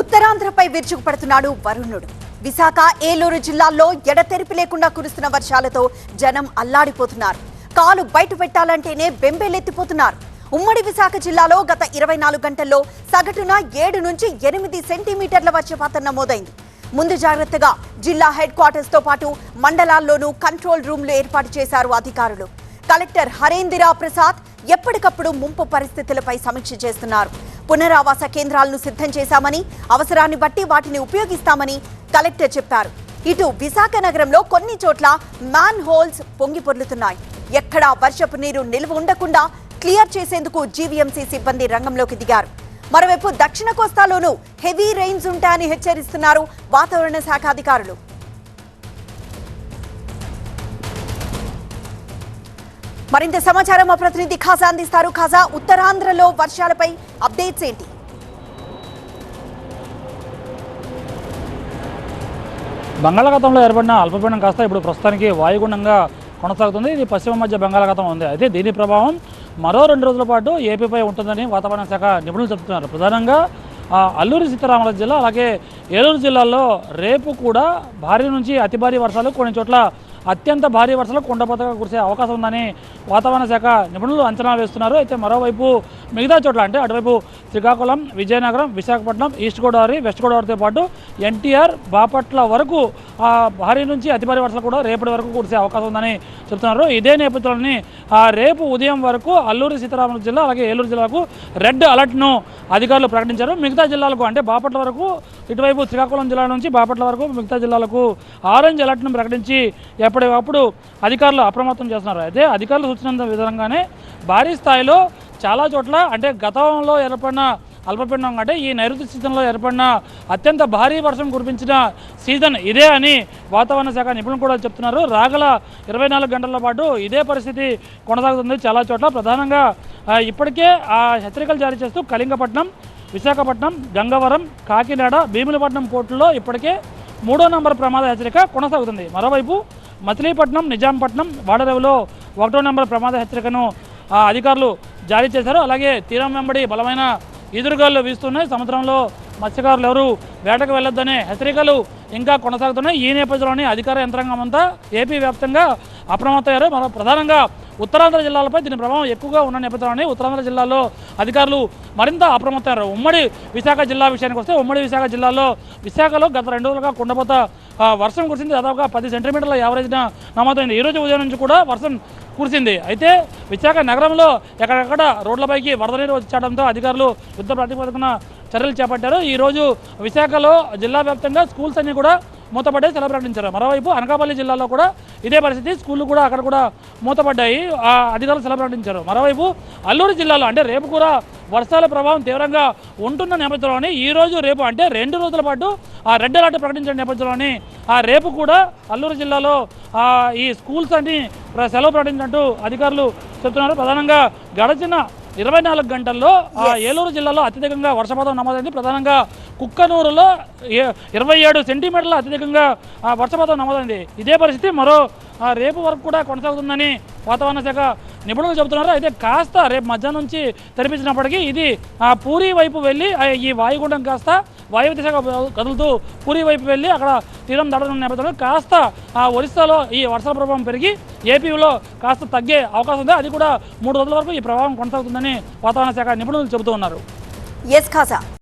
ఉత్తరాంధ్రపై విరుచుకుపడుతున్నాడు వరుణుడు. విశాఖ ఏలూరు జిల్లాల్లో ఎడతెరిపి లేకుండా కురుస్తున్న వర్షాలతో జనం అల్లాడిపోతున్నారు. కాలు బయట పెట్టాలంటేనే బెంబేలెత్తిపోతున్నారు. ఉమ్మడి విశాఖ జిల్లాలో గత ఇరవై నాలుగు గంటల్లో సగటున ఏడు నుంచి ఎనిమిది సెంటీమీటర్ల వర్షపాతం నమోదైంది. ముందు జాగ్రత్తగా జిల్లా హెడ్ క్వార్టర్స్తో పాటు మండలాల్లోనూ కంట్రోల్ రూమ్లు ఏర్పాటు చేశారు అధికారులు. కలెక్టర్ హరేందిరా ప్రసాద్ ఎప్పటికప్పుడు ముంపు పరిస్థితులపై సమీక్ష చేస్తున్నారు. పునరావాస కేంద్రాలను సిద్ధం చేశామని అవసరాన్ని బట్టి వాటిని ఉపయోగిస్తామని కలెక్టర్ చెప్పారు. ఇటు విశాఖ నగరంలో కొన్ని చోట్ల మ్యాన్ హోల్స్ పొంగి పొర్లుతున్నాయి. ఎక్కడా వర్షపు నీరు నిల్వ ఉండకుండా క్లియర్ చేసేందుకు జీవీఎంసీ సిబ్బంది రంగంలోకి దిగారు. మరోవైపు దక్షిణ కోస్తాలోనూ హెవీ రెయిన్స్ ఉంటాయని హెచ్చరిస్తున్నారు వాతావరణ శాఖ అధికారులు. మరింత సమాచారం మా ప్రతినిధి ఖాజా అందిస్తారు. ఖాజా ఉత్తరాంధ్రలో వర్షాలపై అప్డేట్స్ ఏంటి? బంగాళాఖాతంలో ఏర్పడిన అల్పపీడనం కాస్త ఇప్పుడు ప్రస్తుతానికి వాయుగుండంగా కొనసాగుతుంది. ఇది పశ్చిమ మధ్య బంగాళాఖాతం ఉంది. అయితే దీని ప్రభావం మరో రెండు రోజుల పాటు ఏపీపై ఉంటుందని వాతావరణ శాఖ నిపుణులు చెబుతున్నారు. ప్రధానంగా ఆ, అల్లూరి సీతారామరాజు జిల్లా అలాగే ఏలూరు జిల్లాలో రేపు కూడా భారీ నుంచి అతి భారీ వర్షాలు కొన్ని చోట్ల అత్యంత భారీ వర్షాలు కుండపోతగా కురిసే అవకాశం ఉందని వాతావరణ శాఖ నిపుణులు అంచనా వేస్తున్నారు. అయితే మరోవైపు మిగతా చోట్ల అంటే అటువైపు శ్రీకాకుళం విజయనగరం విశాఖపట్నం ఈస్ట్ గోదావరి వెస్ట్ గోదావరితో పాటు ఎన్టీఆర్ బాపట్ల వరకు ఆ, భారీ నుంచి అతి భారీ వర్షాలు కూడా రేపటి వరకు కురిసే అవకాశం ఉందని చెబుతున్నారు ఇదే నేపథ్యంలోని రేపు ఉదయం వరకు అల్లూరి సీతారామరాజు జిల్లా అలాగే ఏలూరు జిల్లాకు రెడ్ అలర్ట్ను అధికారులు ప్రకటించారు. మిగతా జిల్లాలకు అంటే బాపట్ల వరకు ఇటువైపు శ్రీకాకుళం జిల్లా నుంచి బాపట్ల వరకు మిగతా జిల్లాలకు ఆరెంజ్ అలర్ట్ను ప్రకటించి ఎప్పటికప్పుడు అధికారులు అప్రమత్తం చేస్తున్నారు. అయితే అధికారులు సూచన విధంగానే భారీ స్థాయిలో చాలా చోట్ల అంటే గతంలో ఏర్పడిన అల్పపీడనం అంటే ఈ నైరుతి సీజన్లో ఏర్పడిన అత్యంత భారీ వర్షం కురిపించిన సీజన్ ఇదే అని వాతావరణ శాఖ నిపుణులు కూడా చెప్తున్నారు. రాగల ఇరవై నాలుగు గంటల పాటు ఇదే పరిస్థితి కొనసాగుతుంది చాలా చోట్ల. ప్రధానంగా ఇప్పటికే ఆ హెచ్చరికలు జారీ చేస్తూ కళింగపట్నం విశాఖపట్నం గంగవరం కాకినాడ భీములపట్నం పోర్టుల్లో ఇప్పటికే మూడో నంబర్ ప్రమాద హెచ్చరిక కొనసాగుతుంది. మరోవైపు మచిలీపట్నం నిజాంపట్నం వాడరేవులో ఒకటో నంబర్ ప్రమాద హెచ్చరికను అధికారులు జారీ చేశారు. అలాగే తీరం వెంబడి బలమైన ఈదురుగాలు వీస్తున్నాయి. సముద్రంలో మత్స్యకారులు ఎవరు వేటకు వెళ్ళొద్దనే హెచ్చరికలు ఇంకా కొనసాగుతున్నాయి. ఈ నేపథ్యంలోనే అధికార యంత్రాంగం అంతా ఏపీ వ్యాప్తంగా అప్రమత్తయ్యారు మన ప్రధానంగా ఉత్తరాంధ్ర జిల్లాలపై దీని ప్రభావం ఎక్కువగా ఉన్న నేపథ్యంలోనే ఉత్తరాంధ్ర జిల్లాలో అధికారులు మరింత అప్రమత్తయ్యారు ఉమ్మడి విశాఖ జిల్లా విషయానికి వస్తే ఉమ్మడి విశాఖ జిల్లాలో విశాఖలో గత రెండు రోజులుగా కుండపోత వర్షం కురిసింది. దాదాపుగా పది సెంటీమీటర్ల యావరేజ్న నమోదైంది. ఈరోజు ఉదయం నుంచి కూడా వర్షం కురిసింది. అయితే విశాఖ నగరంలో ఎక్కడెక్కడ రోడ్లపైకి వరద నీరు వచ్చేయడంతో అధికారులు యుద్ధ ప్రాతిపదికన చర్యలు చేపట్టారు. ఈరోజు విశాఖలో జిల్లా వ్యాప్తంగా స్కూల్స్ అన్ని కూడా మూతపడ్డాయి సెలవు ప్రకటించారు. మరోవైపు అనకాపల్లి జిల్లాలో కూడా ఇదే పరిస్థితి. స్కూళ్ళు కూడా అక్కడ కూడా మూతపడ్డాయి. ఆ అధికారులు సెలవు ప్రకటించారు. మరోవైపు అల్లూరు జిల్లాలో అంటే రేపు కూడా వర్షాల ప్రభావం తీవ్రంగా ఉంటున్న నేపథ్యంలోనే ఈ రోజు రేపు అంటే రెండు రోజుల పాటు ఆ రెడ్ అలర్ట్ ప్రకటించిన నేపథ్యంలోనే ఆ రేపు కూడా అల్లూరు జిల్లాలో ఈ స్కూల్స్ అన్ని సెలవు ప్రకటించినట్టు అధికారులు చెప్తున్నారు. ప్రధానంగా గడచిన ఇరవై నాలుగు గంటల్లో ఆ ఏలూరు జిల్లాలో అత్యధికంగా వర్షపాతం నమోదైంది. ప్రధానంగా కుక్కనూరులో ఇరవై ఏడు సెంటీమీటర్ల అత్యధికంగా వర్షపాతం నమోదైంది. ఇదే పరిస్థితి మరో రేపు వరకు కూడా కొనసాగుతుందని వాతావరణ శాఖ నిపుణులు చెబుతున్నారు. అయితే కాస్త రేపు మధ్యాహ్నం నుంచి తెరిపించినప్పటికీ ఇది ఆ, పూరి వైపు వెళ్ళి ఈ వాయుగుండం కాస్త వాయువ్య దిశగా కదులుతూ పూరి వైపు వెళ్ళి అక్కడ తీరం దాటడం నేపథ్యంలో కాస్త ఒరిస్సాలో ఈ వర్షాల ప్రభావం పెరిగి ఏపీలో కాస్త తగ్గే అవకాశం ఉంది. అది కూడా మూడు రోజుల వరకు ఈ ప్రభావం కొనసాగుతుందని వాతావరణ శాఖ నిపుణులు చెబుతూ ఉన్నారు.